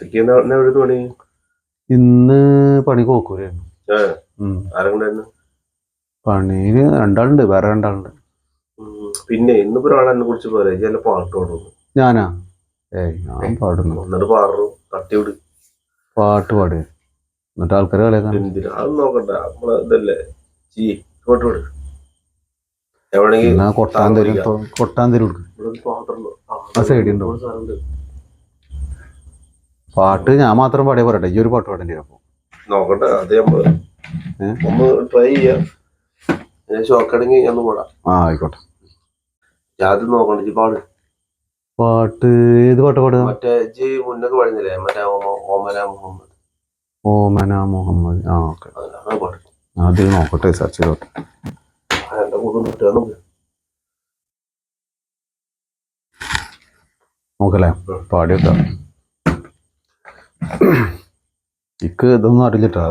പണി? ഇന്ന് പണി കോക്കൂരായിരുന്നു ഏ. ആരെങ്കിലും രണ്ടാളുണ്ട് വേറെ രണ്ടാളുണ്ട്. പിന്നെ ഇന്നിപ്പോ ഒരാളെന്നെ കുറിച്ച് പോരെ? ചില പാട്ട് പാടുന്നു. ഞാനാ? ഏയ് ഞാൻ പാടുന്നു. എന്നിട്ട് പാടുന്നു തട്ടിവിട്. പാട്ട് പാടുക എന്നിട്ട് ആൾക്കാർ കളിയാക്കാൻ? എന്തിനാ? അത് നോക്കണ്ട. നമ്മളെ ഇതല്ലേ? ചീ പാട്ട് പാട് എവിടെയെങ്കിലും കൊട്ടാൻ തരും കൊട്ടാൻ തരും ആ സൈഡ് ഉണ്ടോ? പാട്ട് ഞാൻ മാത്രം പാടിയ പറയട്ടെ ഈ ഒരു പാട്ട് പാടേണ്ടി വരും നോക്കട്ടെ അത് ഒന്ന് ട്രൈ ചെയ്യാം. ഷോക്കണെങ്കിൽ ഒന്ന് പാടാം. ആ ആയിക്കോട്ടെ. ആദ്യം നോക്കണ്ട പാട്. പാട്ട് ഏത് പാട്ട് പാടുക? മറ്റേ ജി മുന്നൊക്കെ പാടുന്നില്ലേ മറ്റേ ഓമന മുഹമ്മദ്. ഓമന മുഹമ്മദ്. ആ ഓക്കെ. അത് നോക്കട്ടെ സെർച്ച് ചെയ്തോട്ടെ. നോക്കല്ലേ? പാടി ഇക്ക് ഇതൊന്നും അറിയില്ലട്ടാ.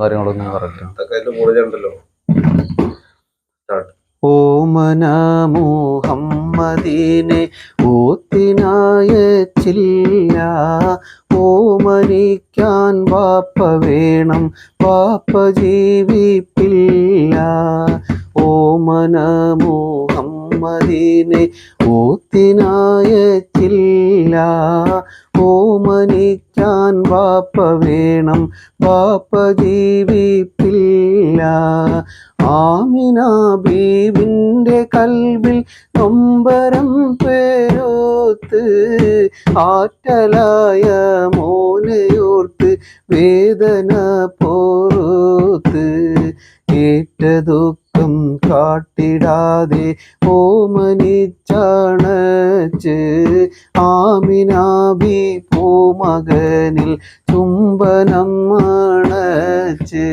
കാര്യങ്ങളൊന്നും ഉണ്ടല്ലോ ഓമന മുഹമ്മദീനെ ഊത്തിനായച്ചില്ല. ഓമനിക്കാൻ വാപ്പ വേണം. വാപ്പ ജീവിപ്പില്ല. ഓമന മുഹമ്മദീനെ ഊത്തിനായച്ചില്ല. ഓമനിക്കാൻ വാപ്പ വേണം. വാപ്പ ജീവിപ്പില്ല. ആമിന ബീവിന്റെ കൽവിൽ നൊമ്പരം പേരോത്ത് ആറ്റലായ മോനയോർത്ത് വേദന പോറോത്ത്. ഏറ്റ ദുഃഖം കാട്ടിടാതെ ഓമനിച്ചണച്ച് ആമിനാബി പൂമകനിൽ ചുംബനം മണച്ച്